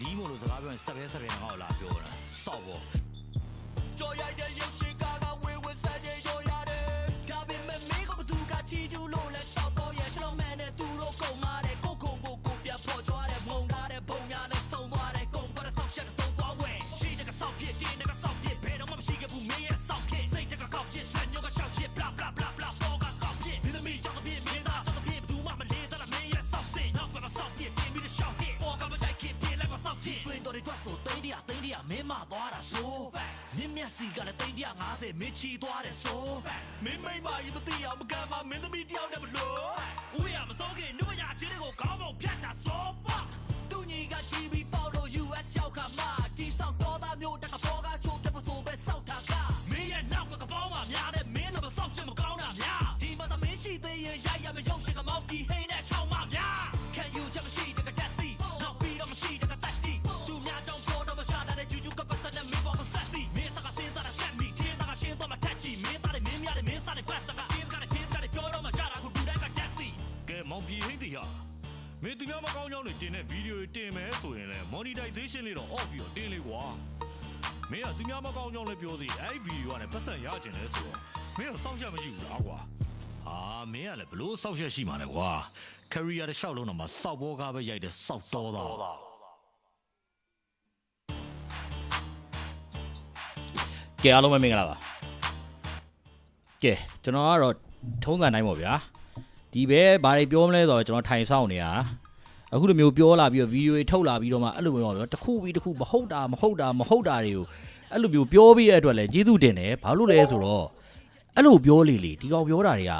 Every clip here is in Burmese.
လီးမို့လို့စကားပြောရင်ဆက်ပဲဆက်ပဲငါ့ကိုလာပြောတာစောက်ပေါ့ကြော်ရိုက်တဲ့ရုပ်ရှင် မင်းမသွားတာဆိုမြင့်မြတ်စီကလည်းတိန်တရ50မင်းချီသွားတယ်ဆိုမင်းမိမ့်မရင်မသိအောင်မကမ်းမမင်းသမီးတယောက်နဲ့မလို့ဦးရမစော monetization လေးတော့ off ပြီးတော့တင်လေကွာမင်းကသူများမကောင်းကြောင်းလည်းပြောသေးတယ်အဲ့ဒီဗီဒီယိုကလည်းပတ်စံရကျင်လဲဆိုတော့မင်းကစောက်ချက်မရှိဘူးလားကွာအာမင်းကလည်းဘလို့စောက်ချက်ရှိမှာလဲကွာ career တစ်လျှောက်လုံးတော့မှစောက်ဘောကားပဲရိုက်တဲ့စောက်တော်သားကဲအားလုံးပဲမင်္ဂလာပါကဲကျွန်တော်ကတော့ထုံးစံတိုင်းပေါ့ဗျာဒီပဲဘာတွေပြောမလဲဆိုတော့ကျွန်တော်ထိုင်ဆောင်နေတာ အခုလိုမျိုးပြောလာပြီးတော့ဗီဒီယိုတွေထုတ်လာပြီးတော့မှအဲ့လိုမျိုးပေါ့ဗျာတစ်ခုပြီးတစ်ခုမဟုတ်တာမဟုတ်တာမဟုတ်တာတွေကိုအဲ့လိုမျိုးပြောပြီးတဲ့အတွက်လည်းကျေးဇူးတင်တယ်ဘာလို့လဲဆိုတော့အဲ့လိုပြောလေလေဒီကောင်ပြောတာတွေက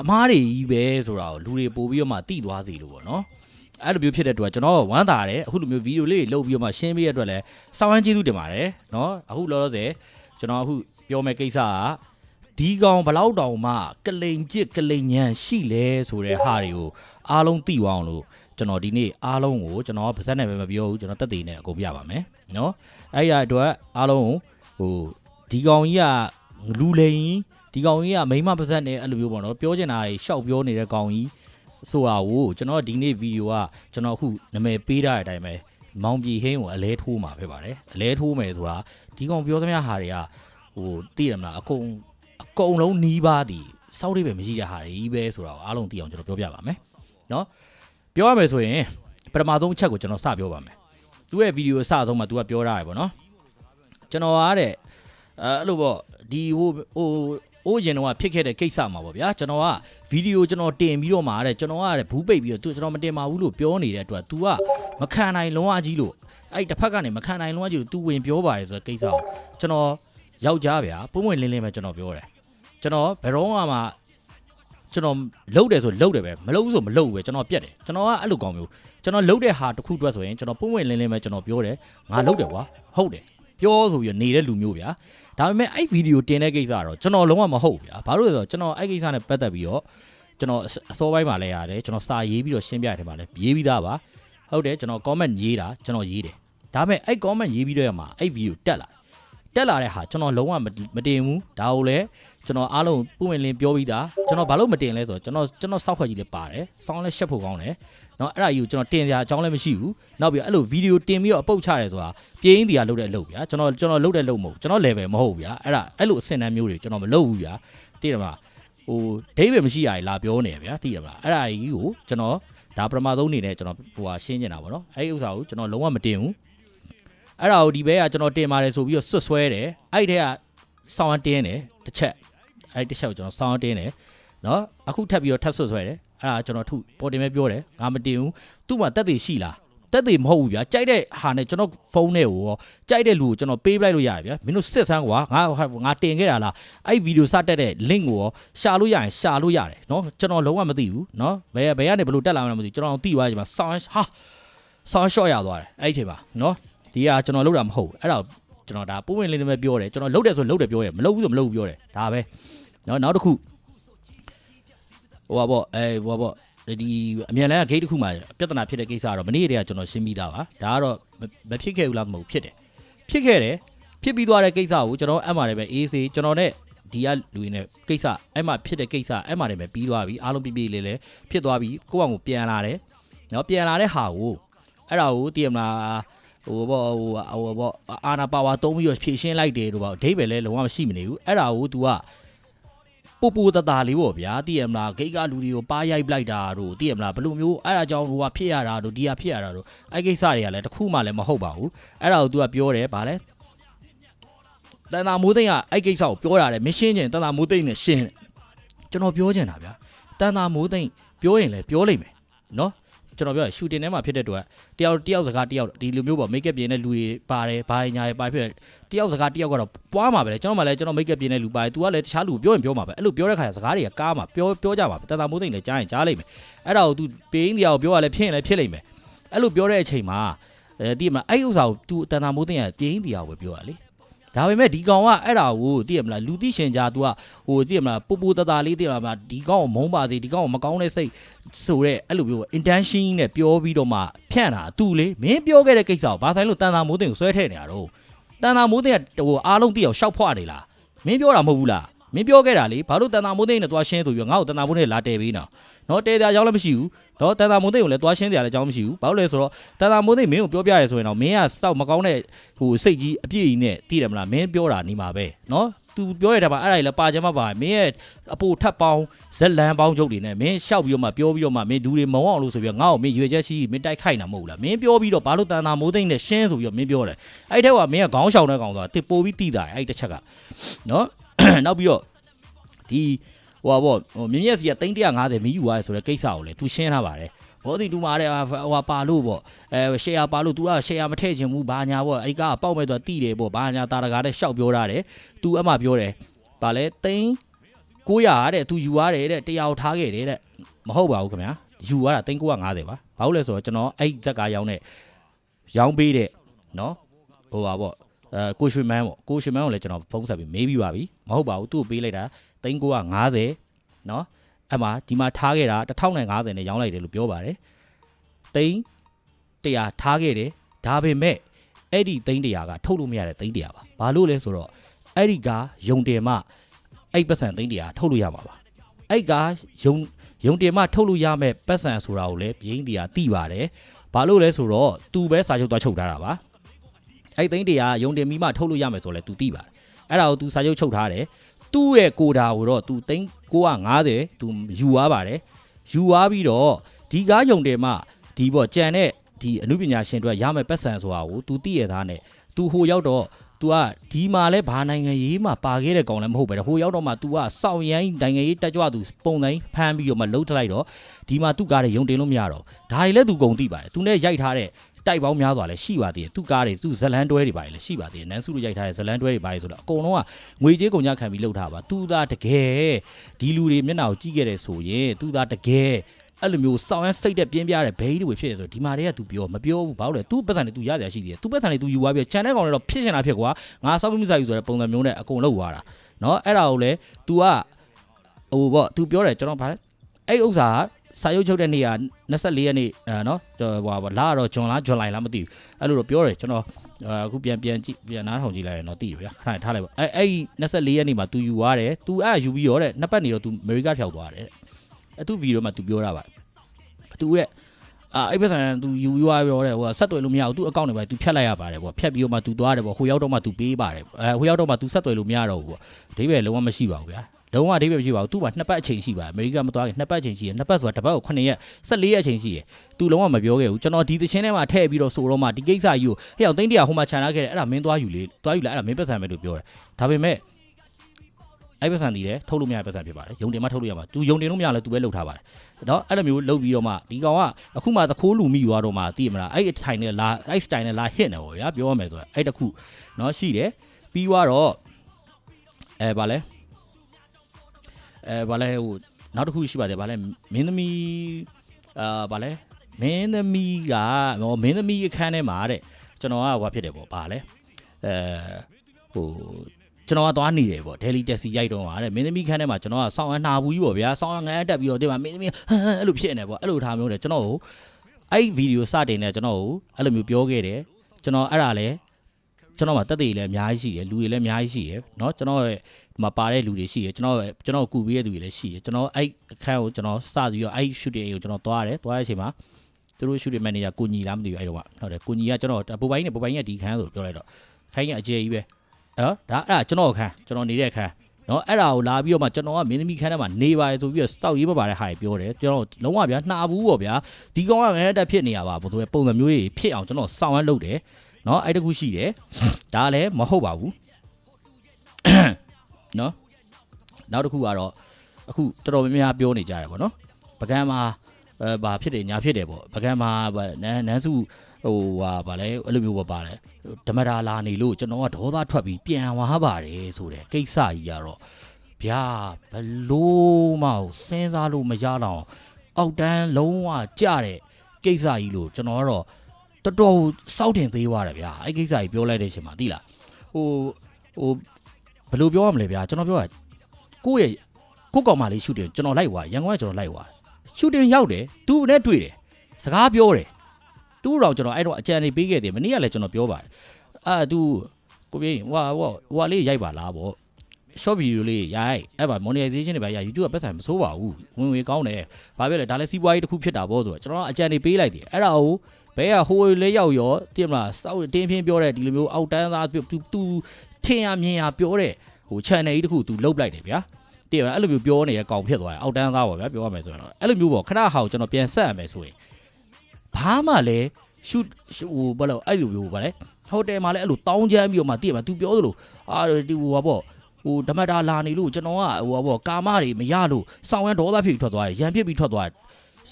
အမားတွေကြီးပဲဆိုတာကိုလူတွေပို့ပြီးတော့မှတိသွားစီလို့ပေါ့နော်အဲ့လိုမျိုးဖြစ်တဲ့အတွက်ကျွန်တော်ဝမ်းသာတယ်အခုလိုမျိုးဗီဒီယိုလေးတွေလုပ်ပြီးတော့မှရှင်းပေးတဲ့အတွက်လည်းစောင်းဝမ်းကျေးဇူးတင်ပါတယ်နော်အခုလောလောဆယ်ကျွန်တော်အခုပြောမယ့်ကိစ္စကဒီကောင်ဘလောက်တောင်မှကလိန်ကြစ်ကလိန်ညံရှိလဲဆိုတဲ့ဟာတွေကိုအားလုံးသိသွားအောင်လို့ ကျွန်တော်ဒီနေ့အားလုံးကိုကျွန်တော်ဗဇက်နဲ့ပဲမပြောဘူးကျွန်တော်တက်တည်နဲ့အကုန်ပြပါမယ်နော်အဲ့ရအတွက်အားလုံးဟိုဒီကောင်ကြီးကလူလိန်ဒီကောင်ကြီးကမိမဗဇက်နဲ့အဲ့လိုမျိုးပေါ့နော်ပြောချင်တာတွေရှောက်ပြောနေတဲ့ကောင်ကြီးဆိုတာကိုကျွန်တော်ဒီနေ့ဗီဒီယိုကကျွန်တော်အခုနာမည်ပေးထားတဲ့အတိုင်းပဲမောင်ပြည်ဟင်းကိုအလဲထိုးမှာဖြစ်ပါတယ်အလဲထိုးမယ်ဆိုတာဒီကောင်ပြောသမျှဟာတွေက ဟိုသိရမလားအကုန်အကုန်လုံးနီးပါးဒီစောက်လေးပဲမရှိတဲ့ဟာတွေကြီးပဲဆိုတာကိုအားလုံးသိအောင်ကျွန်တော်ပြောပြပါမယ်เนาะ ပြောရမယ်ဆိုရင်ပထမဆုံးအချက်ကိုကျွန်တော်စပြောပါမယ်သူရဲ့ဗီဒီယိုအစဆုံးမှာ तू ကပြောထားရပေါ့နော်ကျွန်တော်အားတဲ့အဲအဲ့လိုပေါ့ဒီဟိုဟိုအိုးရင်တော့ဖြစ်ခဲ့တဲ့ကိစ္စမှာပေါ့ဗျာကျွန်တော်ကဗီဒီယိုကျွန်တော်တင်ပြီးတော့မှာတဲ့ကျွန်တော်ကတဲ့ဘူးပိတ်ပြီးတော့ तू ကျွန်တော်မတင်ပါဘူးလို့ပြောနေတဲ့အတွက် तू ကမခံနိုင်လုံးဝကြီးလို့အဲ့တစ်ဖက်ကနေမခံနိုင်လုံးဝကြီးလို့ तू ဝင်ပြောပါတယ်ဆိုတဲ့ကိစ္စကိုကျွန်တော် ယောက်ျားဗျာပုံမှန်လင်းလင်းပဲကျွန်တော်ပြောတယ်ကျွန်တော်ဘယ်တော့မှ ကျွန်တော်လှုပ်တယ်ဆိုလှုပ်တယ်ပဲမလှုပ်ဘူးဆိုမလှုပ်ဘူးပဲကျွန်တော်ပြက်တယ်ကျွန်တော်ကအဲ့လိုကောင်မျိုးကျွန်တော်လှုပ်တဲ့ဟာတစ်ခုအတွက်ဆိုရင်ကျွန်တော်ပုံမှန်လင်းလင်းပဲကျွန်တော်ပြောတယ်ငါလှုပ်တယ်ကွာဟုတ်တယ်ပြောဆိုပြီးနေတဲ့လူမျိုးဗျာဒါပေမဲ့အဲ့ဗီဒီယိုတင်တဲ့ကိစ္စကတော့ကျွန်တော်လုံးဝမဟုတ်ဗျာဘာလို့လဲဆိုတော့ကျွန်တော်အဲ့ကိစ္စနဲ့ပတ်သက်ပြီးတော့ကျွန်တော်အစောပိုင်းမှာလည်းရတယ်ကျွန်တော်စာရေးပြီးတော့ရှင်းပြရတယ်မှာလည်းရေးပြီးသားပါဟုတ်တယ်ကျွန်တော် comment ရေးတာကျွန်တော်ရေးတယ်ဒါပေမဲ့အဲ့ comment ရေးပြီးတော့ရမှာအဲ့ဗီဒီယိုတက်လာ တက်လာတဲ့ဟာကျွန်တော်လုံးဝမမတင်ဘူးဒါကိုလည်းကျွန်တော်အားလုံးပုံဝင်လင်းပြောပြီးသားကျွန်တော်ဘာလို့မတင်လဲဆိုတော့ကျွန်တော်ကျွန်တော်စောက်ခွက်ကြီးလည်းပါတယ်စောင်းလည်းရှက်ဖို့ကောင်းတယ်เนาะအဲ့ဒါကြီးကိုကျွန်တော်တင်စရာအကြောင်းလည်းမရှိဘူးနောက်ပြီးအဲ့လိုဗီဒီယိုတင်ပြီးတော့အပုတ်ချရဲဆိုတာပြင်းတီကလုပ်တဲ့အလုပ်ဗျာကျွန်တော်ကျွန်တော်လုပ်တဲ့လုပ်မဟုတ်ကျွန်တော် level မဟုတ်ဗျာအဲ့ဒါအဲ့လိုအဆင့်တန်းမျိုးတွေကျွန်တော်မလုပ်ဘူးဗျာသိတယ်မလားဟိုဒိဗေမရှိရည်လာပြောနေဗျာသိတယ်မလားအဲ့ဒါကြီးကိုကျွန်တော်ဒါပထမဆုံးအနေနဲ့ကျွန်တော်ဟိုဟာရှင်းနေတာပေါ့နော်အဲ့ဒီဥစ္စာကိုကျွန်တော်လုံးဝမတင်ဘူး အဲ့ဒါကိုဒီဘဲကကျွန်တော်တင်ပါတယ်ဆိုပြီးတော့ဆွတ်ဆွဲတယ်အဲ့ဒီထဲကဆောင်းတင်းတယ်တစ်ချက်အဲ့ဒီတစ်ချက်ကိုကျွန်တော်ဆောင်းတင်းတယ်နော်အခုထပ်ပြီးတော့ထပ်ဆွတ်ဆွဲတယ်အဲ့ဒါကျွန်တော်ထုပေါ်တင်မဲပြောတယ်ငါမတင်ဘူးသူ့မှာတက်သေးရှိလားတက်သေးမဟုတ်ဘူးဗျာကြိုက်တဲ့ဟာနဲ့ကျွန်တော်ဖုန်းနဲ့ကိုရောကြိုက်တဲ့လူကိုကျွန်တော်ပေးပလိုက်လို့ရတယ်ဗျာမင်းတို့စစ်ဆန်းကွာငါငါတင်ခဲ့တာလားအဲ့ဗီဒီယိုစတက်တဲ့ link ကိုရောရှာလို့ရရင်ရှာလို့ရတယ်နော်ကျွန်တော်လုံးဝမသိဘူးနော်ဘယ်ဘယ်ကနေဘယ်လိုတက်လာမှန်းမသိကျွန်တော်သိသွားချိန်မှာဆောင်းဟာဆောင်းရှော့ရသွားတယ်အဲ့ဒီချိန်မှာနော် ဒီကကျွန်တော်လောက်တာမဟုတ်ဘူးအဲ့ဒါကျွန်တော်ဒါပုံဝင်လေးနဲ့ပဲပြောတယ်ကျွန်တော်လောက်တယ်ဆိုလောက်တယ်ပြောတယ်မလောက်ဘူးဆိုမလောက်ဘူးပြောတယ်ဒါပဲနော်နောက်တစ်ခုဟိုပါပေါ့အဲဟိုပါပေါ့ဒီအမြန်လန်းက gate တစ်ခုမှာပြဿနာဖြစ်တဲ့ကိစ္စကတော့မနေ့တည်းကကျွန်တော်ရှင်းပြီးသားပါဒါကတော့မဖြစ်ခဲ့ဘူးလားမဟုတ်ဖြစ်တယ်ဖြစ်ခဲ့တယ်ဖြစ်ပြီးသွားတဲ့ကိစ္စကိုကျွန်တော်အဲ့မှာလည်းပဲ AC ကျွန်တော်နဲ့ဒီကလူတွေနဲ့ကိစ္စအဲ့မှာဖြစ်တဲ့ကိစ္စအဲ့မှာလည်းပဲပြီးသွားပြီအားလုံးပြပြလေးလေးဖြစ်သွားပြီကိုယ့်အောင်ကိုပြန်လာတယ်နော်ပြန်လာတဲ့ဟာကိုအဲ့ဒါကိုတည်ရမလား ဟိုဘောဟိုဟိုဘောအာနာပါဝါသုံးပြီးတော့ဖြည့်ရှင်းလိုက်တယ်တို့ပေါ့အဓိပ္ပာယ်လဲလုံးဝမရှိမနေဘူးအဲ့ဒါကို तू ကပူပူတတလေးပေါ့ဗျာတည်ရမလားဂိတ်ကလူတွေကိုပါရိုက်ပလိုက်တာတို့တည်ရမလားဘယ်လိုမျိုးအဲ့ဒါကြောင့်ဟိုကဖြစ်ရတာတို့ဒီကဖြစ်ရတာတို့အဲ့ကိစ္စတွေကလည်းတစ်ခုမှလည်းမဟုတ်ပါဘူးအဲ့ဒါကို तू ကပြောတယ်ဗာလဲတန်တာမိုးသိန်းကအဲ့ကိစ္စကိုပြောရတယ်မရှင်းချင်တန်တာမိုးသိန်းနဲ့ရှင်းတယ်ကျွန်တော်ပြောချင်တာဗျာတန်တာမိုးသိန်းပြောရင်လည်းပြောလိမ့်မယ်နော် ကျွန်တော်ပြောရရှူတင်ထဲမှာဖြစ်တဲ့အတွက်တယောက်တယောက်စကားတယောက်ဒီလိုမျိုးပေါ့မိတ်ကပ်ပြင်းတဲ့လူတွေပါတယ်ဘာညာတွေပါဖြစ်တယ်တယောက်စကားတယောက်ကတော့ပွားမှာပဲလေကျွန်တော်မှလည်းကျွန်တော်မိတ်ကပ်ပြင်းတဲ့လူပါတယ် तू ကလည်းတခြားလူကိုပြောရင်ပြောမှာပဲအဲ့လိုပြောတဲ့ခါကျစကားတွေကကားမှာပြောပြောကြမှာပဲတန်တာမိုးသိန်းလည်းကြားရင်ကြားလိမ့်မယ်အဲ့ဒါကို तू ပေးင်းတရားကိုပြောရလဲဖြစ်ရင်လည်းဖြစ်လိမ့်မယ်အဲ့လိုပြောတဲ့အချိန်မှာအဲဒီမှာအဲ့ဥစ္စာကို तू တန်တာမိုးသိန်းကပြင်းတရားကိုပဲပြောရလေ ဒါပေမဲ့ဒီကောင်ကအဲ့ဒါကိုသိရမလားလူသိရှင်ကြား तू ကဟိုသိရမလားပူပူတတလေးသိရမလားဒီကောင်ကိုမုန်းပါသေးဒီကောင်ကိုမကောင်းတဲ့စိတ်ဆိုတဲ့အဲ့လိုမျိုး intention နဲ့ပြောပြီးတော့မှဖြန့်တာသူလေမင်းပြောခဲ့တဲ့ကိစ္စကိုဘာဆိုင်လို့တန်တာမိုးတင်ကိုဆွဲထည့်နေတာတော့တန်တာမိုးတင်ကဟိုအားလုံးသိအောင်ရှောက်ဖွားနေလားမင်းပြောတာမဟုတ်ဘူးလားမင်းပြောခဲ့တာလေဘာလို့တန်တာမိုးတင်နဲ့သွားရှင်းဆိုပြီးတော့ငါ့ကိုတန်တာမိုးတင်လာတဲပေးနော်နော်တဲတဲ့အကြောင်းလည်းမရှိဘူး နော်တန်တာမိုးတင်ကိုလည်းသွားရှင်းတရားလည်းအကြောင်းမရှိဘူးဘာလို့လဲဆိုတော့တန်တာမိုးတင်မင်းကိုပြောပြရဲဆိုရင်တော့မင်းကစောက်မကောင်းတဲ့ဟိုစိတ်ကြီးအပြည့်ကြီးနဲ့သိတယ်မလားမင်းပြောတာနေမှာပဲနော် तू ပြောရတဲ့မှာအဲ့ဒါကြီးလည်းပါချင်မှပါမင်းရဲ့အပိုထပ်ပေါင်းဇက်လန်ပေါင်းချုပ်တွေနဲ့မင်းရှောက်ပြီးတော့မှပြောပြီးတော့မှမင်းဒူတွေမုံအောင်လို့ဆိုပြီးတော့ငါ့ကိုမင်းရွေချက်ရှိမင်းတိုက်ခိုက်တာမဟုတ်ဘူးလားမင်းပြောပြီးတော့ဘာလို့တန်တာမိုးသိမ့်နဲ့ရှင်းဆိုပြီးတော့မင်းပြောတယ်အဲ့ထက်ကမင်းကခေါင်းရှောင်တဲ့ကောင်ဆိုတာတစ်ပိုးပြီးတိတာအဲ့တစ်ချက်ကနော်နောက်ပြီးတော့ဒီ ဟိုပါပေါ့ဟိုမြင်းမြက်စီက350မီးယူသွားတယ်ဆိုတဲ့ကိစ္စကိုလည်း तू ရှင်းထားပါတယ်ဘောဒီတူမာတဲ့ဟိုဟာပါလို့ပေါ့အဲရှယ်ယာပါလို့ तू ကရှယ်ယာမထည့်ချင်ဘူးဘာညာပေါ့အဲ့ကပေါက်မဲ့တော့တိတယ်ပေါ့ဘာညာတာတကားတဲ့ရှောက်ပြောထားတယ် तू အမှပြောတယ်ပါလဲသိန်း900တဲ့ तू ယူရတယ်တဲ့တရားထားခဲ့တယ်တဲ့မဟုတ်ပါဘူးခင်ဗျာယူရတာသိန်း950ပါဘာလို့လဲဆိုတော့ကျွန်တော်အဲ့ဇက်ကရောင်းတဲ့ရောင်းပေးတဲ့နော်ဟိုပါပေါ့အဲကိုရွှေမန်းပေါ့ကိုရွှေမန်းကိုလည်းကျွန်တော်ဖုန်းဆက်ပြီးမေးပြီးပါပြီမဟုတ်ပါဘူးသူ့ကိုပေးလိုက်တာ သိန်း950နော်အဲ့မှာဒီမှာထားခဲ့တာ1050နဲ့ရောင်းလိုက်တယ်လို့ပြောပါတယ်သိန်း100ထားခဲ့တယ်ဒါပေမဲ့အဲ့ဒီသိန်း100ကထုတ်လို့မရတဲ့သိန်း100ပါဘာလို့လဲဆိုတော့အဲ့ဒီကယုံတယ်မှအဲ့ပတ်စံသိန်း100ထုတ်လို့ရမှာပါအဲ့ကယုံယုံတယ်မှထုတ်လို့ရမဲ့ပတ်စံဆိုတာကိုလည်းပြင်းတရားသိပါတယ်ဘာလို့လဲဆိုတော့သူပဲစာချုပ်သွားချုပ်ထားတာပါအဲ့သိန်း100ယုံတယ်မိမှထုတ်လို့ရမယ်ဆိုလဲ तू သိပါတယ်အဲ့ဒါကို तू စာချုပ်ချုပ်ထားတယ် သူ့ရဲ့ကိုတာကိုတော့ तू သိန်း950 तू ယူသွားပါတယ်ယူသွားပြီးတော့ဒီကားယုံတယ်မှဒီပေါ့ကြံတဲ့ဒီအမှုပညာရှင်တွေရမယ်ပတ်စံဆိုတာကို तू သိရသားနဲ့ तू ဟိုရောက်တော့ तू ကဒီမှာလဲဘာနိုင်ငံရေးမှာပါခဲ့တဲ့ကောင်လည်းမဟုတ်ပဲဟိုရောက်တော့မှ तू ကစောင့်ရိုင်းနိုင်ငံရေးတက်ကြွသူပုံတိုင်းဖမ်းပြီးတော့မှလှုပ်ထလိုက်တော့ဒီမှာ तू ကားတွေယုံတင်လို့မရတော့ဒါတွေလည်း तू ဂုံသိပါတယ် तू နဲ့ရိုက်ထားတဲ့ တိုက်ပေါင်းများစွာလည်းရှိပါသေးတယ် तू ကားတွေ तू ဇလန်တွဲတွေပါလည်းရှိပါသေးတယ်နန်းစုလိုရိုက်ထားတဲ့ဇလန်တွဲတွေပါလေဆိုတော့အကုန်လုံးကငွေကြေးကုန်ကြခံပြီးလှုပ်ထားပါ तू သာတကယ်ဒီလူတွေမျက်နှာကိုကြည့်ခဲ့တဲ့ဆိုရင် तू သာတကယ်အဲ့လိုမျိုးစောင်းရမ်းစိတ်တက်ပြင်းပြတဲ့ဘဲကြီးတွေဖြစ်ရဆိုဒီမာတွေက तू ပြောမပြောဘူးဘာလို့လဲ तू ပတ်စံနဲ့ तू ရရရှိသေးတယ် तू ပတ်စံနဲ့ तू ယူသွားပြီးခြံတဲ့ကောင်တွေတော့ဖြစ်ရှင်တာဖြစ်ကွာငါစောက်ပြီးမစားဘူးဆိုတဲ့ပုံစံမျိုးနဲ့အကုန်လောက်သွားတာเนาะအဲ့ဒါကိုလေ तू ကဟိုပေါ့ तू ပြောတယ်ကျွန်တော်ဗါလဲအဲ့ဥစ္စာ က စာရုပ်ချုပ်တဲ့နေ့က24ရက်နေ့အဲနော်ဟိုဟာလာတော့ဂျွန်လားဂျွန်လိုင်လားမသိဘူးအဲ့လိုတော့ပြောတယ်ကျွန်တော်အခုပြန်ပြန်ကြည့်ပြန်နားထောင်ကြည့်လိုက်ရင်တော့သိတယ်ဗျာခဏထားလိုက်ပါအဲအဲ့24ရက်နေ့မှာ तू ယူသွားတယ် तू အဲ့ယူပြီးရောတဲ့နှစ်ပတ်နေတော့ तू အမေရိကဖြောက်သွားတယ်အဲ့ तू ဗီဒီယိုမှာ तू ပြောတာပါ तू ရဲ့အာအဲ့ပြဿနာ तू ယူပြီးသွားရောတဲ့ဟိုဆက်သွယ်လို့မရဘူး तू အကောင့်တွေပါ तू ဖြတ်လိုက်ရပါတယ်ပေါ့ဖြတ်ပြီးတော့မှ तू သွားတယ်ပေါ့ဟိုရောက်တော့မှ तू ပေးပါတယ်အဲဟိုရောက်တော့မှ तू ဆက်သွယ်လို့မရတော့ဘူးပေါ့အဓိပ္ပာယ်လုံးဝမရှိပါဘူးဗျာ လုံးဝအဓိပ္ပာယ်မရှိပါဘူးသူ့မှာနှစ်ပတ်အချိန်ရှိပါတယ်အမေရိကမသွားခင်နှစ်ပတ်အချိန်ရှိတယ်နှစ်ပတ်ဆိုတာတစ်ပတ်ကို9ရက်14ရက်အချိန်ရှိတယ်သူလုံးဝမပြောခဲ့ဘူးကျွန်တော်ဒီသချင်းထဲမှာထည့်ပြီးတော့ဆိုတော့မှဒီကိစ္စကြီးကိုဟဲ့အောင်သိန်းတရာဟိုမှာခြံထားခဲ့တယ်အဲ့ဒါမင်းသွားယူလေသွားယူလိုက်အဲ့ဒါမင်းပတ်စံပဲလို့ပြောတယ်ဒါပေမဲ့အဲ့ပတ်စံတည်တယ်ထုတ်လို့မရတဲ့ပတ်စံဖြစ်ပါတယ်ယုံတင်မှထုတ်လို့ရမှာ तू ယုံတင်လို့မရလဲ तू ပဲလုပ်ထားပါတယ်နော်အဲ့လိုမျိုးလုပ်ပြီးတော့မှဒီကောင်ကအခုမှသခိုးလူမိသွားတော့မှသိရမလားအဲ့အထိုင်နဲ့လာအဲ့ style နဲ့လာဟစ်နေပေါ့ဗျာပြောရမယ်ဆိုတော့အဲ့တခုနော်ရှိတယ်ပြီးသွားတော့အဲဗာလဲ အဲဗာလဲဟိုနောက်တစ်ခုရှိပါတယ်ဗာလဲမင်းသမီးအာဗာလဲမင်းသမီးကဟောမင်းသမီးအခန်းထဲမှာတဲ့ကျွန်တော်ကဟိုဖြစ်တယ်ပေါ့ဗာလဲအဲဟိုကျွန်တော်ကသွားနေတယ်ပေါ့ Daily Taxi ရိုက်တော့ပါတဲ့မင်းသမီးခန်းထဲမှာကျွန်တော်ကစောင်းအနှာဘူးကြီးပေါ့ဗျာစောင်းငန်းတက်ပြီးတော့ဒီမှာမင်းသမီးဟမ်အဲ့လိုဖြစ်နေပေါ့အဲ့လိုထားမျိုးတယ်ကျွန်တော်ကိုအဲ့ဗီဒီယိုစတင်နေကျွန်တော်ကိုအဲ့လိုမျိုးပြောခဲ့တယ်ကျွန်တော်အဲ့ဒါလဲကျွန်တော်မှာတက်သေးလည်းအများကြီးရှိတယ်လူတွေလည်းအများကြီးရှိတယ်เนาะကျွန်တော်ရဲ့ဒီ မှာပါတဲ့လူတွေရှိတယ်ကျွန်တော်ရဲ့ကျွန်တော်ကိုကူပေးတဲ့လူတွေလည်းရှိတယ်ကျွန်တော်အဲ့အခန်းကိုကျွန်တော်စပြီးတော့အဲ့ shooting ကိုကျွန်တော်သွားရတယ်သွားတဲ့အချိန်မှာသူတို့ shooting manager ကိုညီလားမသိဘူးအဲ့တော့ကဟုတ်တယ်ကိုညီကကျွန်တော်ပူပိုင်းနဲ့ပူပိုင်းကဒီခန်းဆိုပြောလိုက်တော့ခိုင်းကအကျယ်ကြီးပဲနော်ဒါအဲ့ဒါကျွန်တော်ခန်းကျွန်တော်နေတဲ့ခန်းနော်အဲ့ဒါကိုလာပြီးတော့မှကျွန်တော်ကမင်းသမီးခန်းထဲမှာနေပါတယ်ဆိုပြီးတော့စောက်ရေးမပါတဲ့ဟာတွေပြောတယ်ကျွန်တော်လုံးဝဗျာနှာဘူးပေါ့ဗျာဒီကောင်ကငရဲတက်ဖြစ်နေရပါဘယ်သူပဲပုံစံမျိုးကြီးဖြစ်အောင်ကျွန်တော်စောင့်ရလုပ်တယ်နော်အဲ့တခုရှိတယ်ဒါလည်းမဟုတ်ပါဘူး နော်နောက်တစ်ခုကတော့အခုတော်တော်များများပြောနေကြတယ်ပေါ့နော်ပကံမှာအဲဘာဖြစ်တယ်ညာဖြစ်တယ်ပေါ့ပကံမှာဗာနန်းနန်းစုဟိုဟာဗာလဲအဲ့လိုမျိုးပေါ့ပါတယ်ဓမ္မတာလာနေလို့ကျွန်တော်ကဒေါသထွက်ပြီးပြန်သွားပါတယ်ဆိုတဲ့ကိစ္စကြီးကတော့ဗျာဘလို့မဟုတ်စဉ်းစားလို့မရတော့အောက်တန်းလုံးဝကြတဲ့ကိစ္စကြီးလို့ကျွန်တော်ကတော့တော်တော်စောက်တင်သေးသွားတယ်ဗျာအဲ့ကိစ္စကြီးပြောလိုက်တဲ့အချိန်မှာသိလားဟိုဟို ဘယ်လိုပြောရမလဲဗျာကျွန်တော်ပြောတာကိုယ့်ရဲ့ကိုယ့်ကောင်မလေးရှူတင်ကျွန်တော်လိုက်သွားရန်ကုန်ကကျွန်တော်လိုက်သွားရှူတင်ရောက်တယ်သူနဲ့တွေ့တယ်စကားပြောတယ်သူ့တော့ကျွန်တော်အဲ့တော့အကြံနေပေးခဲ့တယ်မနေ့ကလည်းကျွန်တော်ပြောပါတယ်အာသူကိုပြင်းဟွာဟွာဟွာလေးရိုက်ပါလားဗော short video လေးရိုက်အဲ့ပါ monetization တွေပါရ YouTube ကပတ်စံမစိုးပါဘူးဝင်ဝင်ကောင်းတယ်ဘာဖြစ်လဲဒါလည်းစီးပွားရေးတစ်ခုဖြစ်တာဗောဆိုတော့ကျွန်တော်ကအကြံနေပေးလိုက်တယ်အဲ့ဒါကိုဘဲကဟိုလေးရောက်ရောတည်မလားစောက်တင်းဖင်းပြောတဲ့ဒီလိုမျိုးအောက်တန်းသားသူသူ ထင်ရမြင်ရပြောတဲ့ဟို channel ကြီးတစ်ခုသူလုတ်လိုက်တယ်ဗျာတည်မလားအဲ့လိုမျိုးပြောနေရကောင်ဖြစ်သွားတယ်အောက်တန်းသားပါဗျာပြောရမယ်ဆိုရင်တော့အဲ့လိုမျိုးပေါ့ခဏဟာကိုကျွန်တော်ပြန်ဆက်ရမယ်ဆိုရင်ဘာမှလည်း shoot ဟိုဘာလို့အဲ့လိုမျိုးပါလဲဟိုတယ်မှာလည်းအဲ့လိုတောင်းချမ်းပြီးတော့မှတည်မလား तू ပြောသလိုအာဒီဟိုပါပေါ့ဟိုဓမ္မတာလာနေလို့ကျွန်တော်ကဟိုပါပေါ့ကာမတွေမရလို့စောင်းရန်ဒေါသဖြစ်ပြီးထွက်သွားတယ်ရန်ဖြစ်ပြီးထွက်သွားတယ်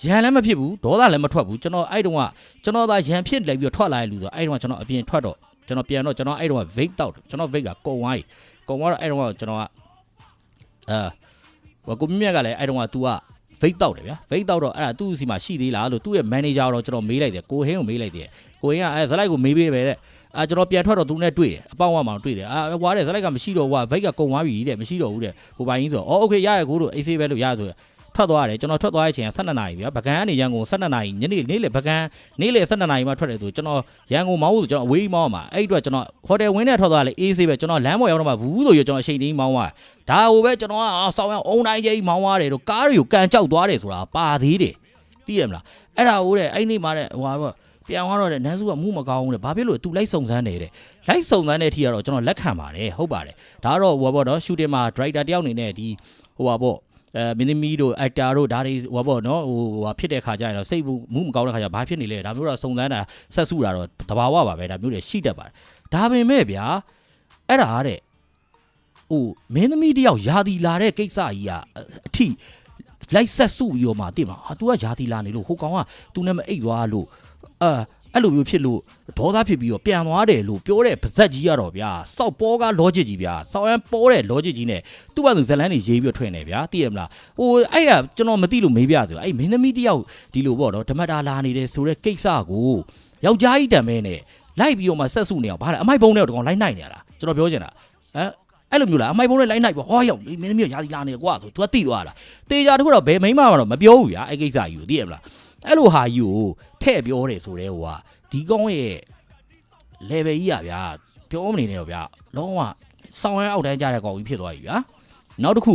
ရန်လည်းမဖြစ်ဘူးဒေါသလည်းမထွက်ဘူးကျွန်တော်အဲ့တုန်းကကျွန်တော်သာရန်ဖြစ်လိုက်ပြီးတော့ထွက်လာရလူဆိုအဲ့တုန်းကကျွန်တော်အပြင်ထွက်တော့ ကျွန်တော်ပြန်တော့ကျွန်တော်အဲ့တုန်းက vape တောက်တယ်ကျွန်တော် vape ကကုံသွားပြီကုံသွားတော့အဲ့တုန်းကကျွန်တော်ကအာဟိုကိုမြင့်မြတ်ကလည်းအဲ့တုန်းက तू က vape တောက်တယ်ဗျာ vape တောက်တော့အဲ့ဒါသူ့စီမှာရှိသေးလားလို့သူ့ရဲ့ manager တော့ကျွန်တော်မေးလိုက်တယ်ကိုဟင်းကိုမေးလိုက်တယ်ကိုဟင်းကအဲဇလိုက်ကိုမေးပေးပဲတဲ့အာကျွန်တော်ပြန်ထွက်တော့သူနဲ့တွေ့တယ်အပေါင်းဝမှာတွေ့တယ်အာဟွာတဲ့ဇလိုက်ကမရှိတော့ဟွာ vape ကကုံသွားပြီတဲ့မရှိတော့ဘူးတဲ့ဟိုပိုင်းကြီးဆိုတော့အော်โอเคရရကိုတို့အေးဆေးပဲလို့ရဆို ထွက်သွားတယ်ကျွန်တော်ထွက်သွားတဲ့အချိန်က12နာရီဗျာပကံကနေရန်ကုန်12နာရီညနေနေ့လေပကံနေ့လေ12နာရီမှထွက်တယ်ဆိုကျွန်တော်ရန်ကုန်မောင်းလို့ဆိုကျွန်တော်အဝေးမောင်းမှာအဲ့အတွက်ကျွန်တော်ဟိုတယ်ဝင်းနဲ့ထွက်သွားလေအေးဆေးပဲကျွန်တော်လမ်းပေါ်ရောက်တော့မှဘူးဆိုရကျွန်တော်အချိန်တင်းမောင်းသွားဒါဟိုပဲကျွန်တော်ကဆောင်းရအောင်အုံတိုင်းကြီးမောင်းသွားတယ်တို့ကားတွေကိုကန်ကြောက်သွားတယ်ဆိုတာပါသေးတယ်သိရမလားအဲ့ဒါဟိုတဲ့အဲ့နေ့မှတဲ့ဟိုဟာပေါ့ပြန်သွားတော့တဲ့နန်းစုကမှုမကောင်းဘူးတဲ့ဘာဖြစ်လို့ तू လိုက်စုံစမ်းနေတယ်လိုက်စုံစမ်းတဲ့အထိကတော့ကျွန်တော်လက်ခံပါတယ်ဟုတ်ပါတယ်ဒါကတော့ဟိုပါပေါ့နော် shooting မှာ director တယောက်အနေနဲ့ဒီဟိုပါပေါ့ အဲမင်းသမီးတို့ actor တို့ဒါတွေဟိုပါပေါ့နော်ဟိုဟာဖြစ်တဲ့ခါကျရင်တော့စိတ်ဘူးမှုမကောင်းတဲ့ခါကျဘာဖြစ်နေလဲဒါမျိုးတော့စုံစမ်းတာဆက်စုတာတော့တဘာဝပါပဲဒါမျိုးတွေရှိတတ်ပါတယ်ဒါပေမဲ့ဗျာအဲ့ဒါတဲ့ဟိုမင်းသမီးတယောက်ယာတီလာတဲ့ကိစ္စကြီးကအထိလိုက်ဆက်စုပြီးတော့မှတိမှာဟာ तू ကယာတီလာနေလို့ဟိုကောင်က तू နဲ့မအိတ်သွားလို့အာ အဲ့လိုမျိုးဖြစ်လို့ဒေါသဖြစ်ပြီးတော့ပြန်သွားတယ်လို့ပြောတဲ့ပါဇက်ကြီးကတော့ဗျာစောက်ပေါ်က logic ကြီးဗျာစောက်ရန်ပေါ်တဲ့ logic ကြီးနဲ့သူ့ဘာသူဇက်လန်းတွေရေးပြီးတော့ထွင်နေဗျာသိရမလားဟိုအဲ့ကကျွန်တော်မသိလို့မေးပြဆိုအဲ့မင်းသမီးတယောက်ဒီလိုပေါ့နော်ဓမ္မတာလာနေတယ်ဆိုတဲ့ကိစ္စကိုယောက်ျားကြီးတံမဲနဲ့လိုက်ပြီးတော့မှဆက်စုနေအောင်ဘာလဲအမိုက်ဘုံနဲ့တော့ကောင်လိုက်နိုင်နေရလားကျွန်တော်ပြောချင်တာဟမ်အဲ့လိုမျိုးလားအမိုက်ဘုံနဲ့လိုက်နိုင်ပေါ့ဟောရောက်မင်းသမီးကယာတီလာနေကွာဆို तू ကတိသွားတာတေချာတခုတော့ဘယ်မိန်းမမှတော့မပြောဘူးဗျာအဲ့ကိစ္စကြီးကိုသိရမလား အဲ့လိုဟာကြီးကိုထဲ့ပြောတယ်ဆိုတဲ့ဟိုကဒီကောင်းရဲ့ level ကြီးอ่ะဗျာပြောမနေနဲ့တော့ဗျာလုံးဝစောင်းရမ်းအောက်တန်းကြတဲ့ကောင်ကြီးဖြစ်သွားပြီဗျာနောက်တစ်ခု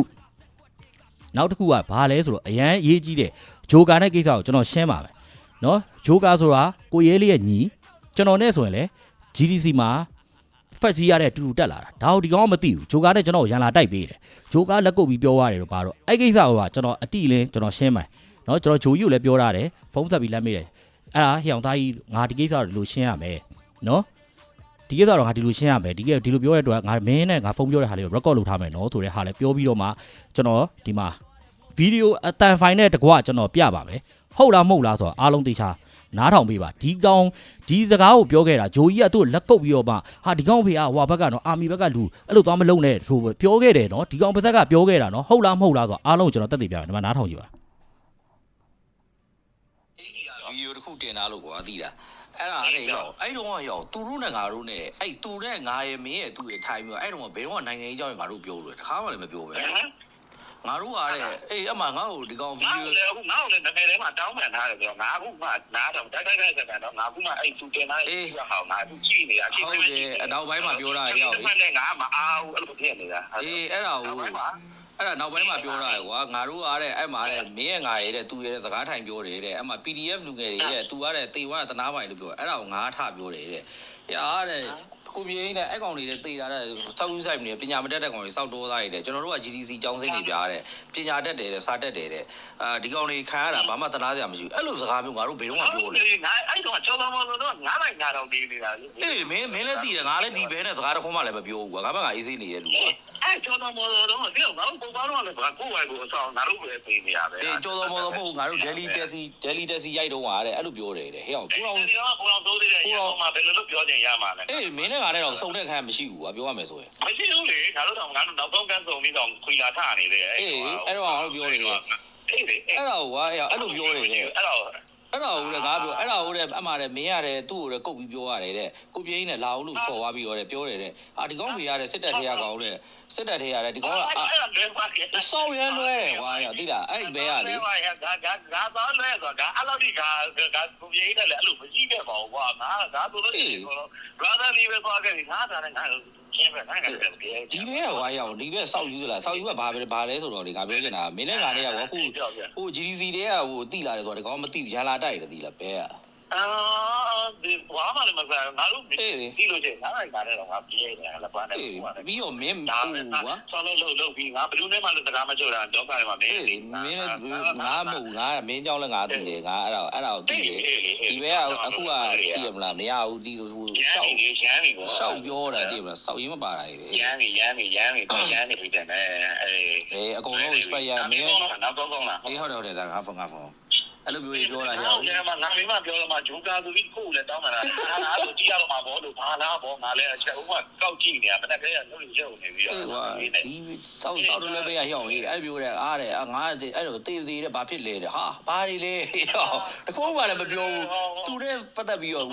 နောက်တစ်ခုကဘာလဲဆိုတော့အရန်ရေးကြီးတဲ့ဂျိုကာနဲ့ကိစ္စကိုကျွန်တော်ရှင်းပါမယ်เนาะဂျိုကာဆိုတာကိုရဲလေးရဲ့ညီကျွန်တော်နဲ့ဆိုရင်လေ GDC မှာဖက်စီရတဲ့အတူတူတက်လာတာဒါကိုဒီကောင်ကမသိဘူးဂျိုကာနဲ့ကျွန်တော်ရန်လာတိုက်ပေးတယ်ဂျိုကာလက်ကုပ်ပြီးပြောရတယ်လို့ပါတော့အဲ့ကိစ္စကိုကကျွန်တော်အတိလင်းကျွန်တော်ရှင်းမယ် နော်ကျွန်တော်ဂျိုယူလည်းပြောထားတယ်ဖုန်းဆက်ပြီးလမ်းမေးတယ်အဲ့ဒါဟျောင်သားကြီးငါဒီကိစ္စလိုရှင်းရမယ်နော်ဒီကိစ္စတော့ငါဒီလိုရှင်းရမယ်ဒီကဒီလိုပြောရတဲ့အတွက်ငါမင်းနဲ့ငါဖုန်းပြောတဲ့ဟာလေးကို record လုပ်ထားမယ်နော်ဆိုတဲ့ဟာလေးပြောပြီးတော့မှကျွန်တော်ဒီမှာဗီဒီယိုအတန်ဖိုင်နဲ့တကွကျွန်တော်ပြပါမယ်ဟုတ်လားမဟုတ်လားဆိုတော့အားလုံးသိချာနားထောင်ပေးပါဒီကောင်ဒီစကားကိုပြောခဲ့တာဂျိုကြီးကသူ့လက်ကုပ်ပြီးတော့မှဟာဒီကောင်ဖေကဟွာဘက်ကတော့အာမီဘက်ကလူအဲ့လိုသွားမလုံးနဲ့ဆိုပြောခဲ့တယ်နော်ဒီကောင်ပါဇက်ကပြောခဲ့တာနော်ဟုတ်လားမဟုတ်လားဆိုတော့အားလုံးကျွန်တော်တက်သိပြပါမယ်ဒီမှာနားထောင်ကြည့်ပါ တစ်ခုတင်တာလို့ကွာသိတာအဲ့ဒါအဲ့ရောက်အဲ့တော့ကရောက်သူတို့နဲ့ငါတို့နဲ့အဲ့သူနဲ့ငါရဲ့မင်းရဲ့သူ့ရဲ့ထိုင်ပြီးတော့အဲ့တော့ဘယ်တော့နိုင်ငံရေးကြောင်းငါတို့ပြောလို့တခါမှလည်းမပြောပဲငါတို့ကတဲ့အေးအမှငါ့ကိုဒီကောင်ဗီငါ့ဒီကိုယိုလည်းအခုငါ့ကိုလည်းတကယ်တည်းမှတောင်းပန်ထားတယ်ဆိုတော့ငါအခုမှနားတော့တိုက်တိုက်တိုက်ဆက်တော့ငါအခုမှအဲ့သူတင်ထားတဲ့ဟောငါအခုကြည့်နေတာဟုတ်တယ်အနောက်ပိုင်းမှာပြောတာရောက်ဒီမှလည်းငါမအားဘူးအဲ့လိုဖြစ်နေတာအေးအဲ့ဒါကို အဲ့ဒါနောက်ပိုင်းမှာပြောတာကွာငါတို့အားတဲ့အဲ့မှာတဲ့မင်းရဲ့ငါရဲ့တဲ့သူရဲ့စကားထိုင်ပြောတယ်တဲ့အဲ့မှာ PDF လူငယ်တွေတဲ့သူကတဲ့တေဝါတနာပိုင်လို့ပြောအဲ့ဒါကိုငါထပြောတယ်တဲ့ဟာတဲ့ ကိုပြင်းနဲ့အဲ့ကောင်တွေတဲ့တေတာတဲ့စောက်ယူဆိုင်နေပညာမတတ်တဲ့ကောင်တွေစောက်တောသားတွေတဲ့ကျွန်တော်တို့က GDC ကျောင်းစိမ့်နေပြားတဲ့ပညာတတ်တယ်တဲ့စာတတ်တယ်တဲ့အာဒီကောင်တွေခံရတာဘာမှတနာစရာမရှိဘူးအဲ့လိုစကားမျိုးငါတို့ဘယ်တော့မှပြောလို့ငါအဲ့တော့ကျောင်းသားမလို့တော့ငါးလိုက်ငါတော့နေနေတာလေအေးမင်းမင်းလည်းတည်တယ်ငါလည်းဒီဘဲနဲ့စကားတစ်ခုမှလည်းမပြောဘူးကွာငါဘက်ကအေးစေးနေတဲ့လူကွာအဲ့ကျောင်းသားမလို့တော့ဒီတော့ငါတို့ပုံပါတော့လည်းဘာကိုယ်ဝိုင်ကိုအဆောင်ငါတို့ပဲပြင်နေရပဲအေးကြော်တော်မော်တော်မဟုတ်ငါတို့ Delhi Taxi Delhi Taxi ရိုက်တော့ဟာတဲ့အဲ့လိုပြောတယ်တဲ့ဟဲ့အောင်ကိုတော်ဒီတော့ကိုယ်တော့သိတယ်ရအောင်မှာဘယ်လိုလုပ်ပြောချင်ရမှာလဲအေးမင်းနဲ့ငါနဲ့တော့စုံတဲ့ခါမရှိဘူးကွာပြောရမယ်ဆိုရင်မရှိဘူးလေငါတို့တော့ငါတို့နောက်ဆုံးကန်းစုံပြီးတော့ခွေလာထနေတယ်အေးအဲ့တော့ငါတို့ပြောနေတယ်အေးလေအဲ့ဒါကွာဟဲ့အဲ့လိုပြောနေတယ်အဲ့တော့ အဲ့ဒါကိုလည်းငါပြောအဲ့ဒါကိုလည်းအမှလည်းမင်းရတယ်သူ့ကိုလည်းကုတ်ပြီးပြောရတယ်တဲ့ကိုပြင်းနဲ့လာအောင်လို့ခေါ်သွားပြီးတော့တဲ့ပြောတယ်တဲ့အာဒီကောင်တွေရတဲ့စစ်တပ်ထဲရကောင်တဲ့စစ်တပ်ထဲရတဲ့ဒီကောင်ကအာအဲ့ဒါလွဲပါ့တယ်စောက်ရမ်းလွဲတယ်ကွာဟဲ့သိလားအဲ့ဒီဘဲရလေဂါဂါဂါတော့လဲဆိုတော့အဲ့လိုဒီဂါဂါကိုပြေးတယ်လေအဲ့လိုမရှိခဲ့ပါဘူးကွာငါဂါဆိုလို့ရှိရင်တော့ brother လေးပဲသွားခဲ့ပြီငါတာနဲ့ငါ ရှင်းပဲငါကလည်းပြေးဒီဘဲကဝါရအောင်ဒီဘဲစောက်ယူသလားစောက်ယူကဘာပဲဘာလဲဆိုတော့ဒီငါပြောချင်တာမင်းနဲ့ငါနဲ့ကဟိုခုဟို GDC တဲကဟိုတိလာတယ်ဆိုတော့ဒီကောင်မတိဘူးရန်လာတိုက်တယ်တိလားဘဲက အာဒီဘာမှလည်းမစားငါတို့ဒီလိုချင်ငါလည်းငါလည်းတော့ငါပြေးနေတယ်လည်းပါနေအေးကွာပြီးတော့မင်းဟိုဒါကွာနဲ့ဆောလို့လို့လို့ပြီးငါဘယ်သူနဲ့မှလည်းစကားမကြတာတော့ကလည်းမမင်းအေးမင်းငါမဟုတ်ငါမင်းကြောင်းလည်းငါသိတယ်ငါအဲ့ဒါအဲ့ဒါကိုသိတယ်ဒီဘဲကအခုကသိရမလားမရဘူးဒီဟိုရစောန်က်နေရန်နေပေါ့စောက်ပြောတာသိရမလားစောက်ရင်မပါတာလေရန်နေရန်နေရန်နေရန်နေပြီးတယ်အဲအေးအကုန်လုံး respect ရမင်းနောက်တော့ကောင်းလားအေးဟုတ်တယ်ဟုတ်တယ်ဒါငါဖုန်းငါဖုန်း အဲ့လိုမျိုးပြောတာရဟောင်းတယ်မှာငါမိမပြောတော့မှဂျိုကာသူပြီးကိုယ်လည်းတောင်းမှလားငါလားဆိုကြည့်ရတော့မှာဘောလို့ဘာလားဘောငါလည်းအချက်ဥပကောက်ကြည့်နေရမနေ့ကလေးကလုံးလုံးရုပ်နေပြီးတော့အေးကွာဒီစောက်စောက်လည်းပဲရဟောင်းအေးအဲ့လိုပြောတဲ့အားတဲ့ငါအဲ့လိုတေးသေးတဲ့ဘာဖြစ်လဲတဲ့ဟာဘာတွေလဲဟောတခုမှလည်းမပြောဘူးသူနဲ့ပတ်သက်ပြီးတော့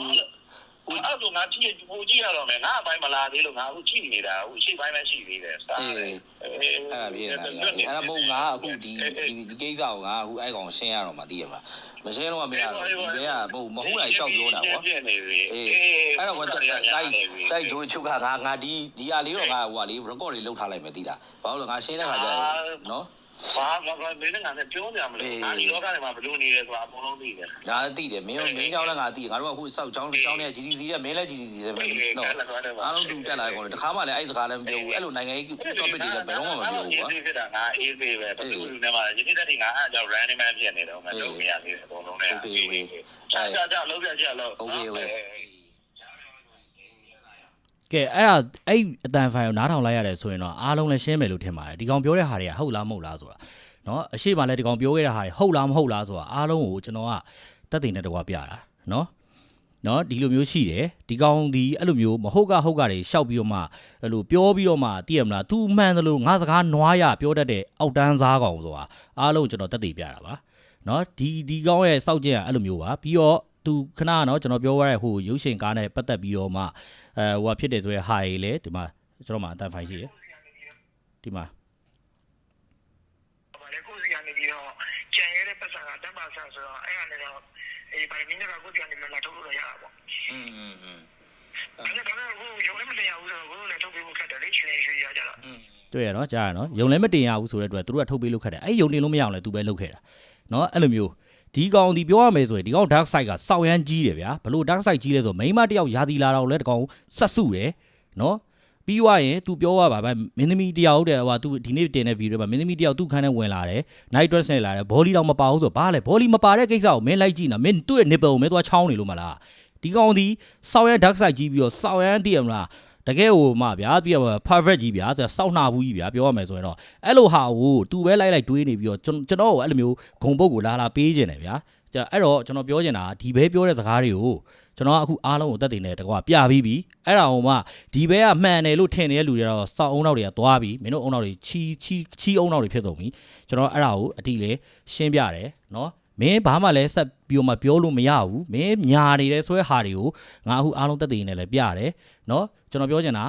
ဟိုအဲ့လိုငါကြည့်ဟိုကြည့်ရတော့မယ်ငါအပိုင်းမလာသေးလို့ငါအခုကြည့်နေတာဟိုရှေ့ပိုင်းပဲရှိသေးတယ်စားတယ်အဲ့ဒါပြည့်နေတာအဲ့ဒါမဟုတ်ငါအခုဒီဒီဒီကိစ္စကိုငါအခုအဲ့ကောင်ရှင်းရတော့မှသိရမှာမရှင်းတော့မရတော့ဒီဘက်ကမဟုတ်မဟုတ်လိုက်ရှောက်ပြောတာကွာပြည့်နေပြီအေးအဲ့တော့တိုက်တိုက်ဂျိုချုပ်ကငါငါဒီဒီဟာလေးတော့ငါဟိုဟာလေး record လေးလုပ်ထားလိုက်မယ်သိလားဘာလို့လဲငါရှင်းတဲ့ခါကျရင်နော် ဘာမှမမင်းနဲ့ငါနဲ့ပြောကြမလို့ငါဒီလောကထဲမှာဘယ်လိုနေလဲဆိုတာအကုန်လုံးသိတယ်ငါသိတယ်မင်းမင်းကြောင်းလည်းငါသိငါတို့ကဟိုစောက်ကြောင်းကြောင်းနဲ့ GDC နဲ့မင်းလည်း GDC နဲ့ပဲနော်အားလုံးတူတက်လာကုန်တယ်တခါမှလည်းအဲ့စကားလည်းမပြောဘူးအဲ့လိုနိုင်ငံရေး topic တွေလည်းဘယ်တော့မှမပြောဘူးကွာဒီဖြစ်တာငါအေးသေးပဲဘယ်သူနဲ့မှဒီနေ့တည်းငါအားကြောင့် random man ဖြစ်နေတော့ငါလုပ်ရသေးတယ်အကုန်လုံးနဲ့ကြာကြာကြာလုံးပြကြာလုံး ကဲအဲ့ဒါအဲ့အတန်ဖိုင်ကိုနားထောင်လိုက်ရတယ်ဆိုရင်တော့အားလုံးလည်းရှင်းမယ်လို့ထင်ပါတယ်ဒီကောင်ပြောတဲ့ဟာတွေကဟုတ်လားမဟုတ်လားဆိုတာเนาะအရှိမလည်းဒီကောင်ပြောခဲ့တဲ့ဟာတွေဟုတ်လားမဟုတ်လားဆိုတာအားလုံးကိုကျွန်တော်ကတက်တင်တဲ့တကွာပြတာเนาะเนาะဒီလိုမျိုးရှိတယ်ဒီကောင်ဒီအဲ့လိုမျိုးမဟုတ်ကဟုတ်ကတွေရှောက်ပြီးတော့မှအဲ့လိုပြောပြီးတော့မှသိရမလား तू မှန်တယ်လို့ငါစကားနွားရပြောတတ်တဲ့အောက်တန်းစားကောင်ဆိုတာအားလုံးကျွန်တော်တက်တည်ပြတာပါเนาะဒီဒီကောင်ရဲ့စောက်ကျင်ကအဲ့လိုမျိုးပါပြီးတော့ तू ခဏเนาะကျွန်တော်ပြောရတဲ့ဟိုရုပ်ရှင်ကားနဲ့ပတ်သက်ပြီးတော့မှ အဲဟိုဟာဖြစ်တယ်ဆိုရဲဟာကြီးလေဒီမှာကျွန်တော်မှအတန်ဖိုင်ရှိရယ်ဒီမှာ ဘာလဲကိုစီကနေပြီးတော့ကြံရတဲ့ပတ်စံကတက်ပါဆန်ဆိုတော့အဲ့ကနေတော့အေးဗာမင်းကကိုစီကနေမလာထုတ်လို့ရတာပေါ့ อืมอืมอืม အဲ့ဒါကလည်းကိုရုံးလည်းမတင်ရဘူးဆိုတော့ကိုလည်းထုတ်ပြီးဖို့ခက်တယ်လေချွေချွေရကြတော့ တွေ့ရနော်ကြားရနော်ယုံလည်းမတင်ရဘူးဆိုတဲ့အတွက်သူတို့ကထုတ်ပေးလို့ခက်တယ်အဲ့ယုံတင်လို့မရအောင်လဲသူပဲလုပ်ခဲ့တာနော်အဲ့လိုမျိုး ဒီကောင်ဒီပြောရမယ်ဆိုရင်ဒီကောင် dark side ကစောက်ရမ်းကြီးတယ်ဗျာဘလို့ dark side ကြီးလဲဆိုမိန်းမတယောက်ယာတီလာတော့လဲတကောင်ဆက်စုတယ်နော်ပြီးွားရင် तू ပြောရပါဗျမင်းသမီးတယောက်တဲ့ဟို तू ဒီနေ့တင်တဲ့ဗီဒီယိုမှာမင်းသမီးတယောက်သူ့ခန်းထဲဝင်လာတယ် night dress နဲ့လာတယ်ဘောလီတော့မပါဘူးဆိုဘာလဲဘောလီမပါတဲ့ကိစ္စကိုမင်းလိုက်ကြည့်နော်မင်းသူ့ရဲ့ nipple ကိုမင်းသွားချောင်းနေလို့မလားဒီကောင်ဒီစောက်ရမ်း dark side ကြီးပြီးတော့စောက်ရမ်းတည်ရမလား တကယ်ဟိုမှဗျာပြီးတော့ perfect ကြီးဗျာဆိုတော့စောက်နှဘူးကြီးဗျာပြောရမယ်ဆိုရင်တော့အဲ့လိုဟာကိုသူပဲလိုက်လိုက်တွေးနေပြီးတော့ကျွန်ကျွန်တော်ကိုအဲ့လိုမျိုးဂုံပုတ်ကိုလာလာပေးခြင်းတယ်ဗျာကျွန်တော်အဲ့တော့ကျွန်တော်ပြောချင်တာကဒီဘဲပြောတဲ့စကားတွေကိုကျွန်တော်ကအခုအားလုံးကိုတက်တင်နေတကွာပြပြီးပြီအဲ့ဒါဟိုမှဒီဘဲကမှန်တယ်လို့ထင်နေတဲ့လူတွေတော့စောက်အုံနောက်တွေကသွားပြီမင်းတို့အုံနောက်တွေချီချီချီအုံနောက်တွေဖြစ်ကုန်ပြီကျွန်တော်အဲ့ဒါကိုအတိလေရှင်းပြတယ်နော် မင်းဘာမှလည်းဆက်ပြီးတော့မှပြောလို့မရဘူးမင်းညာနေတယ်ဆိုတဲ့ဟာတွေကိုငါအခုအားလုံးတက်တင်နေလည်းပြတယ်နော်ကျွန်တော်ပြောချင်တာ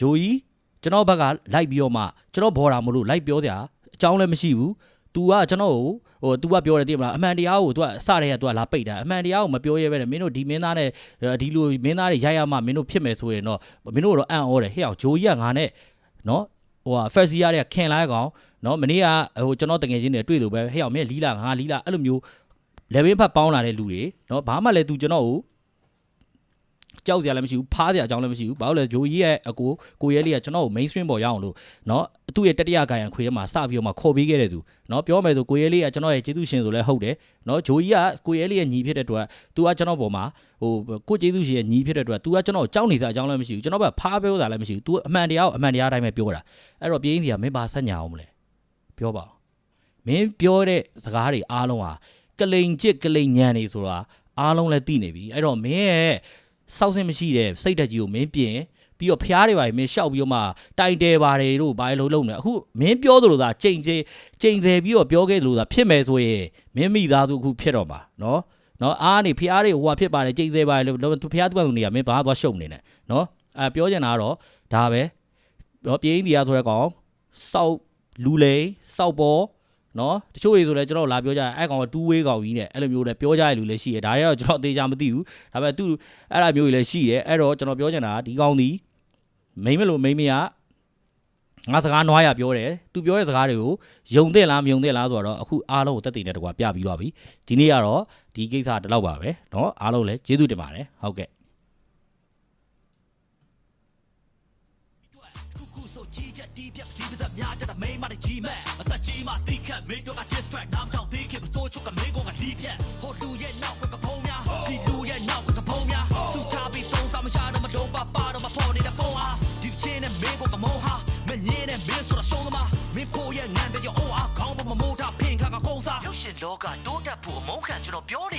ဂျိုကြီးကျွန်တော်ဘက်ကလိုက်ပြီးတော့မှကျွန်တော်ဘော်တာမလို့လိုက်ပြောစရာအကြောင်းလည်းမရှိဘူး။ तू ကကျွန်တော်ကိုဟို तू ကပြောတယ်တည်မလားအမှန်တရားကို तू ကအစတည်းက तू ကလာပိတ်တာအမှန်တရားကိုမပြောရဲပဲနဲ့မင်းတို့ဒီမင်းသားနဲ့ဒီလိုမင်းသားတွေရိုက်ရမှမင်းတို့ဖြစ်မယ်ဆိုရင်တော့မင်းတို့တော့အံ့ဩတယ်ဟဲ့အောင်ဂျိုကြီးကငါနဲ့နော်ဟိုဟာဖက်စီရတဲ့ခင်လိုက်ကောင် နော်မနေ့ကဟိုကျွန်တော်တငယ်ချင်းတွေတွေ့လို့ပဲဟဲ့အောင်မင်းလီလာငါလီလာအဲ့လိုမျိုး level ဖတ်ပေါင်းလာတဲ့လူတွေနော်ဘာမှလည်း तू ကျွန်တော်ကိုကြောက်စရာလည်းမရှိဘူးဖားစရာအကြောင်းလည်းမရှိဘူးဘာလို့လဲဂျိုကြီးရဲ့အကိုကိုရဲလေးကကျွန်တော်ကို mainstream ပေါ်ရအောင်လို့နော်သူ့ရဲ့တတိယကာယံခွေထဲမှာစပြီးတော့မှခေါ်ပေးခဲ့တဲ့သူနော်ပြောမယ်ဆိုကိုရဲလေးကကျွန်တော်ရဲ့ကျေးဇူးရှင်ဆိုလဲဟုတ်တယ်နော်ဂျိုကြီးကကိုရဲလေးရဲ့ညီဖြစ်တဲ့အတွက် तू ကကျွန်တော်ပေါ်မှာဟိုကိုကျေးဇူးရှင်ရဲ့ညီဖြစ်တဲ့အတွက် तू ကကျွန်တော်ကိုကြောက်နေစရာအကြောင်းလည်းမရှိဘူးကျွန်တော်ကဖားပြောတာလည်းမရှိဘူး तू အမှန်တရားကိုအမှန်တရားအတိုင်းပဲပြောတာအဲ့တော့ပြင်းစီကမင်းပါဆက်ညာအောင်မလဲ ပြောပါဦးမင်းပြောတဲ့စကားတွေအားလုံးဟာကလိန်ချစ်ကလိန်ညံနေဆိုတာအားလုံးလည်းသိနေပြီအဲ့တော့မင်းရဲ့စောက်စင်မရှိတဲ့စိတ်ဓာတ်ကြီးကိုမင်းပြင်ပြီးတော့ဖျားတွေပါမင်းရှောက်ပြီးတော့မှတိုင်တယ်ပါတယ်တို့ဘာလို့လုံးနေအခုမင်းပြောသလိုသာချိန်ချိန်ချိန်ဆယ်ပြီးတော့ပြောခဲ့လို့သာဖြစ်မယ်ဆိုရင်မင်းမိသားစုအခုဖြစ်တော့မှာနော်နော်အားနေဖျားတွေဟိုဟာဖြစ်ပါတယ်ချိန်ဆယ်ပါတယ်လို့ဖျားသူကသူနေရမင်းဘာသွားရှုံနေနဲ့နော်အဲပြောချင်တာကတော့ဒါပဲနော်ပြင်းဒီရဆိုတဲ့ကောင်စောက် လူလိန်စောက်ပေါ် နော်တချို့တွေဆိုလည်းကျွန်တော်လာပြောကြတယ်အဲ့ကောင်က2 way ကောင်ကြီးနဲ့အဲ့လိုမျိုးလည်းပြောကြရလူလည်းရှိတယ်ဒါတွေကတော့ကျွန်တော်အသေးချာမသိဘူးဒါပေမဲ့သူအဲ့လိုမျိုးကြီးလည်းရှိတယ်အဲ့တော့ကျွန်တော်ပြောချင်တာကဒီကောင်ဒီမိမ့်မလို့မိမ့်မရငါစကားနွားရပြောတယ်သူပြောတဲ့စကားတွေကိုယုံတဲ့လားမယုံတဲ့လားဆိုတော့အခုအားလုံးကိုတက်တည်နေတကွာပြပြီးသွားပြီဒီနေ့ကတော့ဒီကိစ္စတစ်လောက်ပါပဲเนาะအားလုံးလည်းကျေးဇူးတင်ပါတယ်ဟုတ်ကဲ့ မင်းတို့က distract နားမထောင်သေးခင်မစိုးချုပ်ကမင်းကိုငါဒီပြက်ဟိုလူရဲ့နောက်ကကပုံးများဒီလူရဲ့နောက်ကကပုံးများသူထားပြီးသုံးစားမရှာတော့မလုံးပါပါတော့မပေါ်နေတဲ့ပုံအားဒီချင်းနဲ့မင်းကိုကမုန်းဟာမငင်းနဲ့မင်းဆိုတာရှုံးသမားမင်းကိုရဲ့ငံတဲ့ရောအားခေါင်းပေါ်မမိုးတာဖင်ခါကကုန်းစားရုပ်ရှင်လောကတိုးတက်ဖို့အမုန်းခံကျွန်တော်ပြောနေ